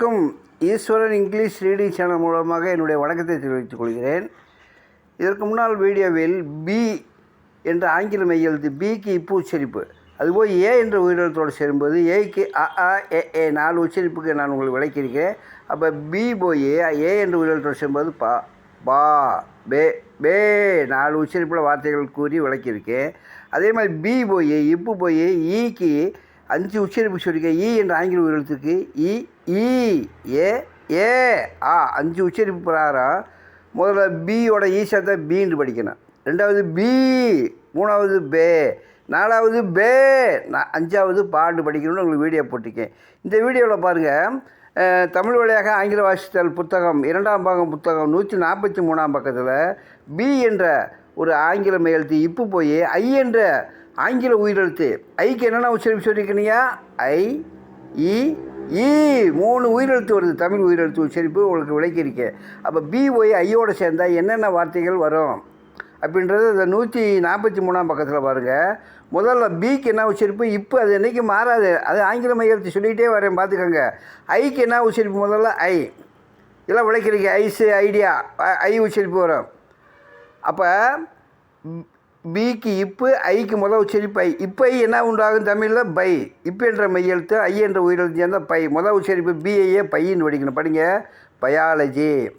அனைவருக்கும் ஈஸ்வரன் English reading channel மூலமாக என்னுடைய வணக்கத்தை தெரிவித்துக் கொள்கிறேன். இதற்கு முன்னால் வீடியோவில் பி என்ற ஆங்கில மையெழுத்து பிக்கு இப்பு உச்சரிப்பு. அதுபோல் ஏ என்ற உயிரிழத்தோடு சேரும்போது ஏக்கு அ ஆ ஏ ஏ நாலு உச்சரிப்புக்கு நான் உங்களுக்கு விளக்கியிருக்கேன் அப்போ பி போய் ஏ என்ற உயிரிழத்தோடு சேரும்போது பா பா பே பே நாலு உச்சரிப்பில் வார்த்தைகள் கூறி விளக்கியிருக்கேன். அதே மாதிரி பி போய் இப்பு போய் ஈக்கு e அஞ்சு உச்சரிப்பு சொல்லியிருக்கேன். ஈ என்ற ஆங்கில உயிரிழத்துக்கு இ e, ஈ ஏ ஏ ஆ. அஞ்சு உச்சரிப்பு பிரகாரம் முதல்ல பியோட ஈ சேர்த்தா பீன்னு படிக்கணும். ரெண்டாவது பி மூணாவது பே நாலாவது பே நான் அஞ்சாவது பாண்டு படிக்கணும்னு உங்களுக்கு வீடியோ போட்டிருக்கேன். இந்த வீடியோவில் பாருங்கள் தமிழ் வழியாக ஆங்கில வாசித்தல் புத்தகம் இரண்டாம் பாகம் புத்தகம் நூற்றி நாற்பத்தி மூணாம் பக்கத்தில் பி என்ற ஒரு ஆங்கில மெய்யெழுத்து இப்பு போய் ஐ என்ற ஆங்கில உயிரெழுத்து. ஐக்கு என்னென்ன உச்சரிப்பு சொல்லியிருக்கீங்க ஐ இ ஈ மூணு உயிரெழுத்து வருது தமிழ் உயிரெழுத்து உச்சரிப்பு உங்களுக்கு விளக்கியிருக்கேன் அப்போ பி ஒய் ஐயோட சேர்ந்தால் என்னென்ன வார்த்தைகள் வரும்? அப்படின்றது இந்த நூற்றி நாற்பத்தி மூணாம் பக்கத்தில் பாருங்கள் முதல்ல பிக்கு என்ன உச்சரிப்பு? இப்போ அது என்றைக்கு மாறாது. அது ஆங்கில மையத்தை சொல்லிகிட்டே வரேன் பார்த்துக்கோங்க. ஐக்கு என்ன உச்சரிப்பு முதல்ல? ஐ. இதெல்லாம் விளக்கிறீங்க ஐஸு ஐடியா ஐ உச்சரிப்பு வரும். அப்போ பிக்கு இப்பு ஐக்கு முதல் உச்சரி பை. இப்போ என்ன உண்டாகும் தமிழில்? பை. இப்போ என்ற மையெழுத்து ஐ என்ற உயிரெழுத்து சேர்ந்தால் பை. முதல் உச்சரிப்பு பிஐஏ பையின்னு படிக்கணும் படிங்க. பயாலஜி.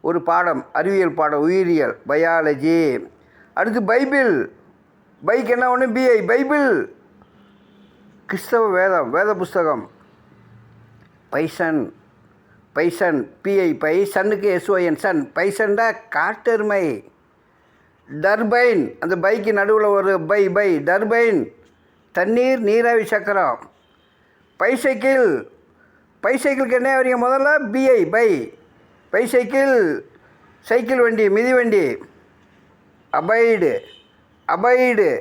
ஒரு பாடம் அறிவியல் பாடம் உயிரியல். பயாலஜி. அடுத்து பைபிள். பைக் என்ன ஒன்று? B I Bible. கிறிஸ்தவ வேதம் வேத புஸ்தகம். பைசன். பைசன். பிஐ பை சன்னுக்கு எஸ்ஓஎன் சன். பைசன்டா காட்டெருமை. டர்பைன் அந்த பைக்கு நடுவில் ஒரு பை பை டர்பைன். தண்ணீர் நீராவி சக்கரம். பைசைக்கிள். பைசைக்கிளுக்கு என்ன வரீங்க முதல்ல? பிஐ பை. பைசைக்கிள் சைக்கிள் வண்டி மிதி வண்டி. அபைடு. அபைடு.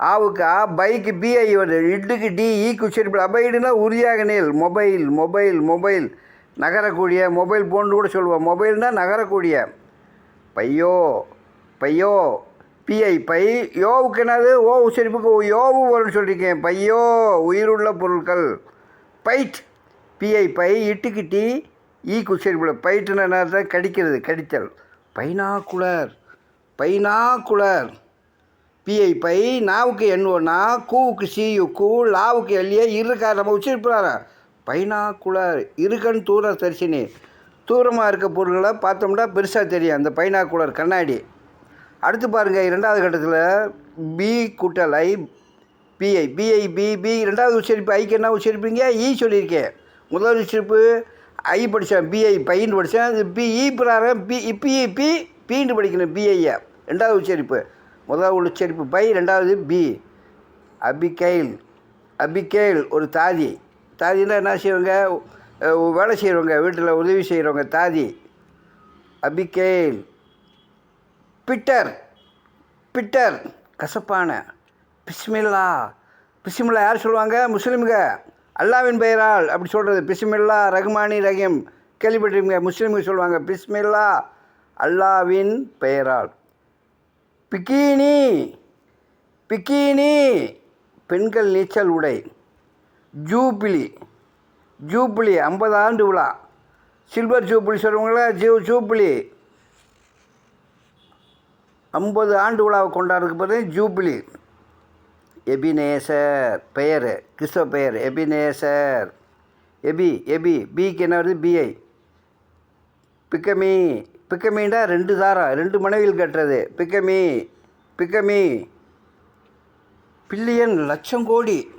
ஆவுக்கு ஆ பைக்கு பிஐ வருது இட்டுக்கு டி ஈக்கு உச்சரிப்பு அபைடுனா உறுதியாக நேல். Mobile mobile mobile. நகரக்கூடிய மொபைல் போன்னு கூட சொல்லுவோம். மொபைல்னால் நகரக்கூடிய. பையோ. பையோ பிஐ பை யோவுக்கு என்னது? ஓ உச்சரிப்புக்கு யோவு வரும்னு சொல்லியிருக்கேன் பையோ உயிருள்ள பொருட்கள். பைட். பிஐ பை இட்டுக்கு ஈ ஈக்கு உச்சரிப்பில். பைட்டுன்னு என்ன கடிக்கிறது கடித்தல். பைனாக்குலர். பைனாக்குலர். பிஐ பை நாவுக்கு எண்ணுவோன்னா கூவுக்கு சியு கூ லாவுக்கு எல்லியே இருக்கா நம்ம உச்சரிப்புறாரா? பைனாக்குலர். இருக்கன் தூர தரிசினி தூரமாக இருக்க பொருள்களை பார்த்தோம்னா பெருசாக தெரியும். அந்த பைனாக்குலர் கண்ணாடி. அடுத்து பாருங்கள் இரண்டாவது கட்டத்தில் பி கூட்டல் ஐ பிஐ பிஐ பி பி ரெண்டாவது உச்சரிப்பு ஐக்கு என்ன உச்சரிப்பீங்க? ஈ சொல்லியிருக்கேன். முதல் உச்சரிப்பு ஐ படித்தேன் பிஐ பைன்னு படித்தேன் இது பி இ e பிரகாரம் பி பி பி பீன்னு படிக்கணும் பிஐயை ரெண்டாவது உச்சரிப்பு. முதல் உச்சரிப்பு பை ரெண்டாவது பி அபிகைல் அபிகைல் ஒரு தாதி. தாதினா என்ன செய்வாங்க? வேலை செய்கிறவங்க வீட்டில் உதவி செய்கிறவங்க தாதி. அபிகைல் பிட்டர் பிட்டர் கசப்பான பிஸ்மில்லா பிஸ்மில்லா யார் சொல்லுவாங்க? முஸ்லீம்க அல்லாவின் பெயரால் அப்படி சொல்கிறது பிஸ்மில்லா ரஹ்மானி ரஹீம். கேள்விப்பட்டிருக்கீங்க முஸ்லீம்கள் சொல்லுவாங்க. பிஸ்மில்லா அல்லாவின் பெயரால். பிக்கீனி பிக்கீனி பெண்கள் நீச்சல் உடை. ஜூபிலி ஜூபிலி ஐம்பது ஆண்டு விழா. சில்வர் ஜூபிலி சொல்லுவாங்களா ஜூ ஜூபிலி. ஐம்பது ஆண்டு விழாவை கொண்டாடுறதுக்கு பிறகு ஜூபிலி. எபினேசர் பெயர் கிறிஸ்தவ பெயர் எபினேசர் எபி எபி பிக்கு என்ன வருது? பிஐ. பிக்கமி பிக்கமின்டா ரெண்டு தாரம் ரெண்டு மனைவியில் கட்டுறது. பிக்கமி பிக்கமி. பில்லியன் லட்சம் கோடி.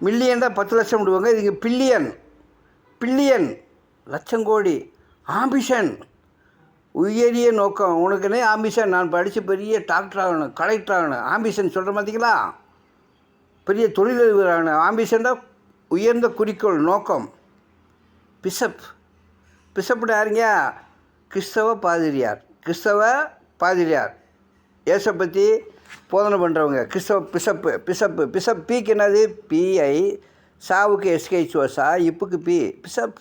மில்லியன் தான் பத்து லட்சம் விடுவாங்க. இதுங்க பில்லியன் பில்லியன் லட்சம் கோடி. ஆம்பிஷன். உயரிய நோக்கம். உனக்குன்னே ஆம்பிஷன் நான் படித்து பெரிய டாக்டர் ஆகணும் கலெக்டர் ஆகணும். ஆம்பிஷன் சொல்கிற பார்த்தீங்களா பெரிய தொழிலதிபர் ஆகணும். ஆம்பிஷன் தான் உயர்ந்த குறிக்கோள் நோக்கம். பிசப் பிசப்னு யாருங்க? கிறிஸ்தவ பாதிரியார். கிறிஸ்தவ பாதிரியார். ஏசை பற்றி போதனை பண்ணுறவங்க கிறிஸ்தவ பிசப்பு பிசப்பு பிசப் பிக்கு என்னது? பிஐ சாவுக்கு எஸ்கேச் சா இப்புக்கு பி பிசப்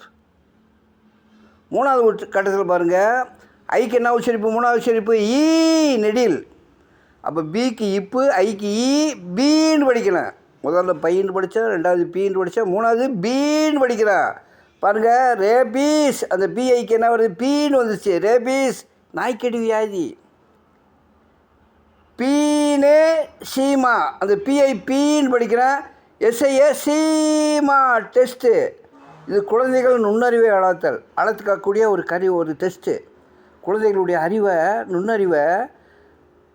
மூணாவது கட்டத்தில் பாருங்கள் ஐக்கு என்ன உச்சரிப்பு மூணாவது உச்சரிப்பு ஈ நெடில். அப்போ பிக்கு இப்பு ஐக்கு ஈ பீன்னு படிக்கணும். முதல்ல பையன் படித்தேன் ரெண்டாவது பீன்னு படித்தேன் மூணாவது பீன்னு படிக்கிறேன் பாருங்கள் ரேபீஸ். அந்த பிஐக்கு என்ன வருது? பீன்னு வந்துச்சு. ரேபீஸ். நாய்க்கடி வியாதி பீனே சீமா. அந்த பிஐ பீன்னு படிக்கிறேன் எஸ்ஐஏ சீமா டெஸ்ட்டு. இது குழந்தைகள் நுண்ணறிவை வளர்த்தல் வளர்த்துக்கக்கூடிய ஒரு கருவி ஒரு டெஸ்ட்டு. குழந்தைகளுடைய அறிவை நுண்ணறிவை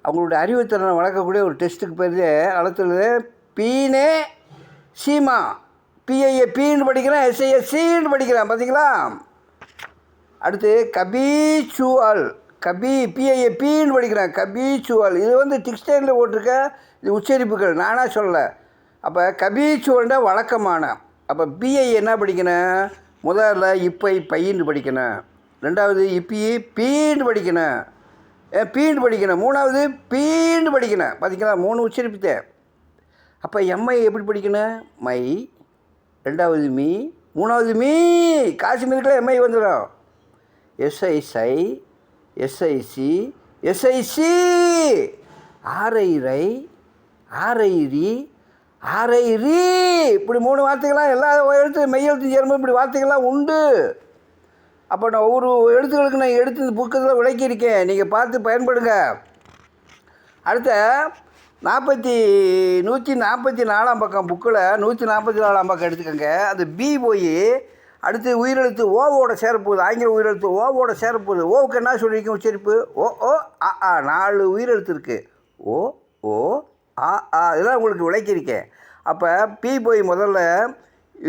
அவங்களுடைய அறிவுத்திறனை வளர்க்கக்கூடிய ஒரு டெஸ்ட்டுக்கு பேர் அளத்துறது பீனே சீமா. பிஐஏ பீன்னு படிக்கிறேன் எஸ்ஐஏ சீன்னு படிக்கிறேன் பார்த்தீங்களா? அடுத்து கபீச்சுவல் கபி பிஐஏ பீன்னு படிக்கிறேன் சுவால் இது வந்து டிக்ஸ்டைனில் போட்டிருக்க இது உச்சரிப்புகள் நானாக சொல்லலை. அப்போ கபீச்சுவல்னா வழக்கமான. அப்போ பிஐ என்ன படிக்கணும்? முதல்ல இப்பை பையின்னு படிக்கணும். ரெண்டாவது இப்பி பீண்டு படிக்கணும் ஏ படிக்கணும் மூணாவது பீண்டு படிக்கணும் பார்த்திங்களா மூணு உச்சரிப்புத்தே. அப்போ எம்ஐ எப்படி படிக்கணும் மை ரெண்டாவது மீ. மூணாவது மீ. காஷ்மீருக்குள்ள எம்ஐ வந்துடும் எஸ்ஐசை எஸ்ஐசி எஸ்ஐசி ஆரைரை ஆரைரி ஆரைரி இப்படி மூணு வார்த்தைகள்லாம் எல்லா எழுத்து மெய் எழுத்து சேரும்போது இப்படி வார்த்தைகள்லாம் உண்டு. அப்போ நான் ஒவ்வொரு எழுத்துக்களுக்கு நான் எடுத்து இந்த புக்கத்தில் விளக்கியிருக்கேன். நீங்கள் பார்த்து பயன்படுங்க. அடுத்த நாற்பத்தி நூற்றி நாற்பத்தி நாலாம் பக்கம் புக்கில் நூற்றி நாற்பத்தி நாலாம் பக்கம் எடுத்துக்கோங்க. அந்த பி போய் அடுத்து உயிரெழுத்து ஓவோட சேரப்போகுது. ஆங்கில உயிரெழுத்து ஓவோட சேரப்போகுது. ஓவுக்கு என்ன சொல்லியிருக்கேன் உச்சரிப்பு. ஓ ஓ ஆ ஆ நாலு உயிரெழுத்து இருக்குது ஓ ஓ ஆ ஆ இதெல்லாம் உங்களுக்கு விளக்கியிருக்கேன். அப்போ பி போய் முதல்ல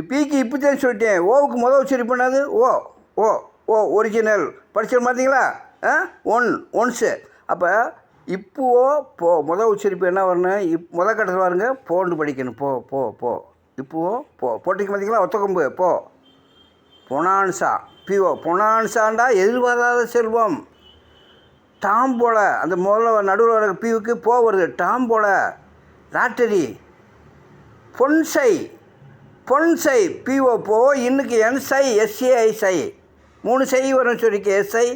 பிக்கு இப்போ தான் சொல்லிட்டேன். ஓவுக்கு முதல் உச்சரிப்பு என்னது? ஓ ஓ ஓ ஒரிஜினல் படிச்சிட பார்த்தீங்களா ஆ? ஒன் ஒன்ஸு அப்போ இப்போவோ போ முத உச்சரிப்பு என்ன வரணும்? இப் முத கட்டத்தில் பாருங்க போன்னு படிக்கணும். போ போ போ. இப்போவோ போ. போட்டிக்கு பார்த்தீங்களா ஒத்தக்கொம்பு போ. பொனான்சா பிஓ பொனான்சாண்டா எதிர்பாராத செல்வம். டாம் போல அந்த முதல்ல நடுவில் வர பிவுக்கு போ வருது. டாம் போல. லாட்டரி பொன்சை. பொன்சை. பிஓ போ. இன்னைக்கு என்சை எஸ்ஏஐசை மூணு செய் வரும் சொல்லிக்க எஸ்ஐ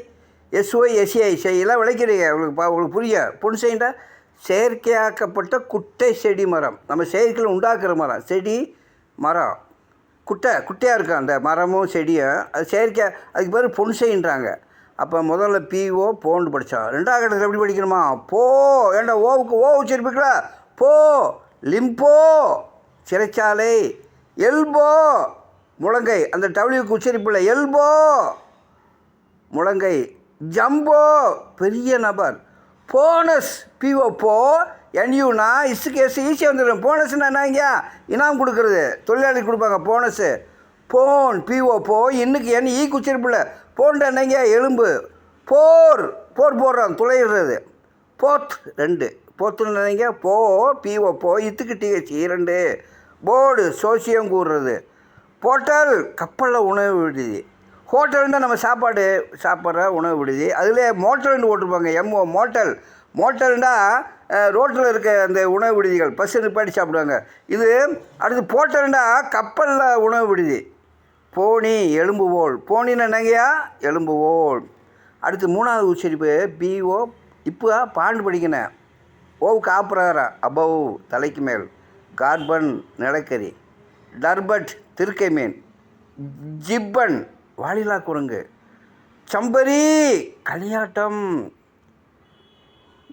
எஸ்ஒய் எஸ்ஐ எல்லாம் விளைக்கிறீங்க. உங்களுக்கு பா உங்களுக்கு புரிய. பொன்சைண்டா செயற்கையாக்கப்பட்ட குட்டை செடி மரம். நம்ம செயற்கையில் உண்டாக்குற மரம். செடி மரம். குட்டை குட்டையாக இருக்கும் அந்த மரமும் செடியும். அது செயற்கையாக அதுக்கு பேர் பொன்சைன்றாங்க அப்போ முதல்ல பிஓ போன்னு படித்தோம் ரெண்டாவது கட்டத்தில் எப்படி படிக்கணுமா? போ. ஏண்டா ஓவுக்கு ஓ உச்சரிப்புங்களா போ. லிம்போ. சிறைச்சாலை எல்போ. முழங்கை அந்த டபிள்யூக்கு உச்சரிப்பில் எல்போ! முழங்கை ஜம்போ! பெரிய நபர். போனஸ் பிஓ போ என்யூனா இசுக்கு ஈஸியாக வந்துடும். போனஸ்னா என்னங்க இனாம் கொடுக்குறது. தொழிலாளி கொடுப்பாங்க போனஸு. போன் பிஓ போ இன்னைக்கு என் ஈ உச்சரிப்பில் போன்ற என்னங்க எலும்பு. போர். போர் போடுறோம் துளையிடுறது. போத் ரெண்டு. போத்துன்னு நினைங்க போ பிஓ போ இத்துக்கு டிஹெச் இரண்டு. போர்டு சோசியம் கூடுறது போட்டால் கப்பலில் உணவு விடுதி. ஹோட்டல்னால் நம்ம சாப்பாடு சாப்பிட்ற உணவு விடுதி. அதில் மோட்டல்னு போட்டிருப்பாங்க எம்ஓ மோட்டல். மோட்டல்னா ரோட்டில் இருக்க அந்த உணவு விடுதிகள் பஸ் நிப்பாட்டி சாப்பிடுவாங்க. இது அடுத்து போட்டல்னா கப்பலில் உணவு விடுதி. போனி எலும்புவோல் போனின்னு என்னங்கயா எலும்புவோல் அடுத்து மூணாவது உச்சரிப்பு பிஓ இப்போ பாண்டு படிக்கணும் ஓவுக்கு ஆப்புறாரா அபவ் தலைக்கு மேல். கார்பன் நிலக்கரி. டர்பட் திருக்கை மீன். ஜிப்பன் வாலிலா குரங்கு. சம்பரி களியாட்டம்.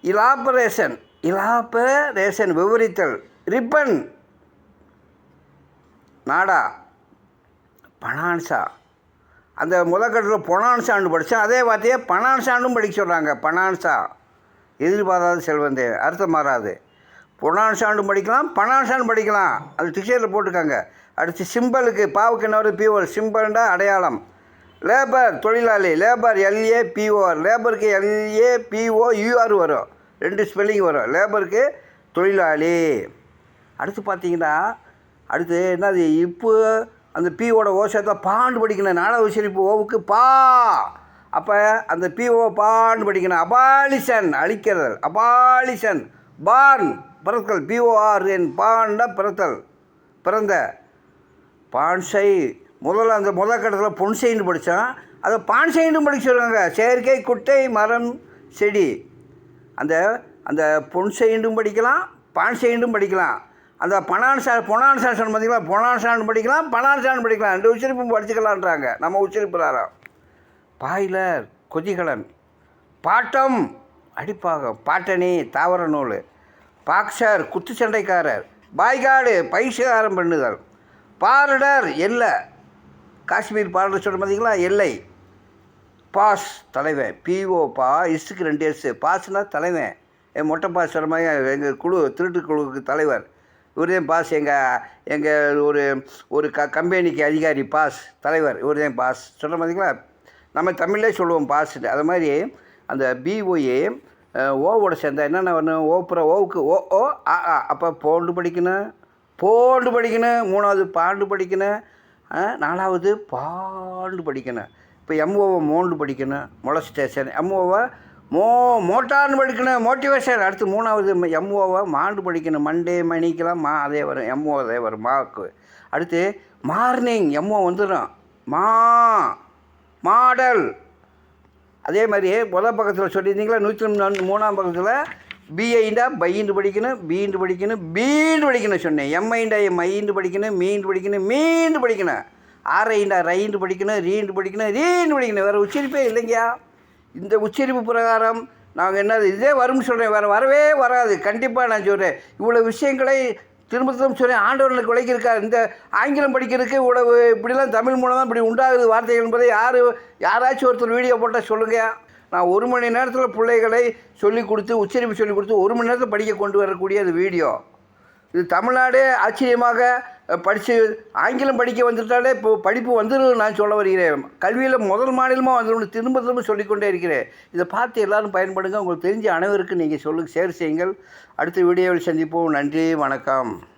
இலாபரேஷன் இலாபரேஷன் விவரித்தல். ரிப்பன் நாடா. பனான்சா. அந்த முதக்கட்டில் பொனான்சான்னு படித்தேன் அதே வார்த்தையே பனான்சான்னு படிக்க சொல்கிறாங்க பனான்சா. எதிர்பாராத செல்வந்தே அர்த்தம் மாறாது. பொனான்சாண்டும் படிக்கலாம் பனான்சான்னு படிக்கலாம். அது டிக்ஷனரியில் போட்டிருக்காங்க அடுத்து சிம்பலுக்கு பாவுக்கு என்ன வருது பிஓ சிம்பல்டா அடையாளம். லேபர் தொழிலாளி. லேபர் எல்ஏ பிஓஆர் லேபருக்கு எல்ஏ பிஓ யூஆர் வரும். ரெண்டு ஸ்பெல்லிங் வரும். லேபருக்கு தொழிலாளி. அடுத்து பார்த்தீங்கன்னா அடுத்து என்னது? இப்போ அந்த பிஓட ஓசத்தை பாண்டு படிக்கணும். நாடக உச்சரிப்பு ஓவுக்கு பா. அப்போ அந்த பிஓ பாண்டு படிக்கணும். அபாலிசன் அழிக்கிறது அபாலிசன் பான் பிறத்தல் பிஓஆர் என் பாண்ட பிறத்தல். பிறந்த பான்சை முதல்ல அந்த முதல் கட்டத்தில் பொன்சைன்னு படித்தான் அதை பான்சைன்னு படிக்க செயற்கை குட்டை மரம் செடி. அந்த அந்த பொன்சைண்டும் படிக்கலாம் பான்சைண்டும் படிக்கலாம். அந்த பனான்சா பொனான்சான் பார்த்திங்களா பொனான் பொனான்சான் படிக்கலாம் பனான்சான் படிக்கலாம். ரெண்டு உச்சரிப்பும் படிச்சுக்கலான்றாங்க. நம்ம உச்சரிப்புறாராம் பாய்லர் கொதிகலன். பாட்டம் அடிப்பாகம். பாட்டணி தாவர நூல். பாக்சர் குத்துச்சண்டைக்காரர் பாய்காடு பைசகாரம் பண்ணுதல். பாரடர் எல்லை. காஷ்மீர் பாரடர் சொல்ல பார்த்தீங்களா எல்லை. பாஸ் தலைவன். பிஓ பா இஸ்க்கு ரெண்டு எஸ். பாஸ்னா தலைவன். என் மொட்டை பாஸ் சொல்கிற மாதிரி எங்கள் குழு திருட்டு குழுவுக்கு தலைவர். இவர் தான் பாஸ். எங்கள் எங்கள் ஒரு ஒரு க கம்பெனிக்கு அதிகாரி பாஸ் தலைவர். இவர் தான் பாஸ். சொல்கிற பார்த்தீங்களா நம்ம தமிழ்லே சொல்லுவோம் பாஸ் அது மாதிரி அந்த பிஓஏ ஓவோட சேர்ந்தா என்னென்ன வரணும்? ஓப்புற ஓவுக்கு ஓ ஓ ஆ ஆ அப்போ போண்டு படிக்கணும். போண்டு படிக்கணும். மூணாவது பாண்டு படிக்கணும். நாலாவது பாண்டு படிக்கணும். இப்போ எம்ஓவை மோண்டு படிக்கணும். மொலஸ்டேஷன். எம்ஓவை மோ மோட்டார்னு படிக்கணும். மோட்டிவேஷன். அடுத்து மூணாவது எம்ஓவை மாண்டு படிக்கணும். மண்டே மணிக்கெலாம் மா அதே வரும். எம்ஓ அதே வரும். மாக்கு. அடுத்து மார்னிங் எம்ஓ வந்துடும் மா மாடல். அதே மாதிரி முதல் பக்கத்தில் சொல்லியிருந்தீங்களா? நூற்றி மூணு- மூணாம் பக்கத்தில் பிஐண்டா பையிண்டு படிக்கணும் பீண்டு படிக்கணும் பீண்டு படிக்கணும் சொன்னேன். எம்ஐண்டா மைண்டு படிக்கணும் மீண்டு படிக்கணும் மீண்டு படிக்கணும். ஆரைண்டா ரைண்டு படிக்கணும் ரீண்டு படிக்கணும் ரீண்டு படிக்கணும். வேறு உச்சரிப்பே இல்லைங்கயா இந்த உச்சரிப்பு பிரகாரம் நாங்கள் என்ன இதே வரும்னு சொல்கிறேன் வேறு வரவே வராது. கண்டிப்பாக நான் சொல்கிறேன் இவ்வளோ விஷயங்களை திரும்ப திரும்ப சொல்லி ஆண்டவர்களுக்கு விளக்கியிருக்கார் இந்த ஆங்கிலம் படிக்கிறதுக்கு உடவு இப்படிலாம் தமிழ் மூலம் தான் இப்படி உண்டாகுது வார்த்தைகள் என்பதை யார் யாராச்சும் ஒருத்தர் வீடியோ போட்டால் சொல்லுங்கள் நான் ஒரு மணி நேரத்தில் பிள்ளைகளை சொல்லிக் கொடுத்து உச்சரிப்பு சொல்லி கொடுத்து ஒரு மணி நேரத்தில் படிக்க கொண்டு வரக்கூடிய அது வீடியோ இது தமிழ்நாடே ஆச்சரியமாக படித்து ஆங்கிலம் படிக்க வந்துட்டாலே இப்போ படிப்பு வந்துடும் நான் சொல்ல வருகிறேன். கல்வியில் முதல் மாநிலமாக வந்துடும் திரும்ப திரும்ப சொல்லிக்கொண்டே இருக்கிறேன். இதை பார்த்து எல்லோரும் பயன்படுங்க. உங்களுக்கு தெரிஞ்ச அனைவருக்கும் நீங்கள் சொல்லுங்கள் ஷேர் செய்யுங்கள். அடுத்த வீடியோவில் சந்திப்போம். நன்றி வணக்கம்.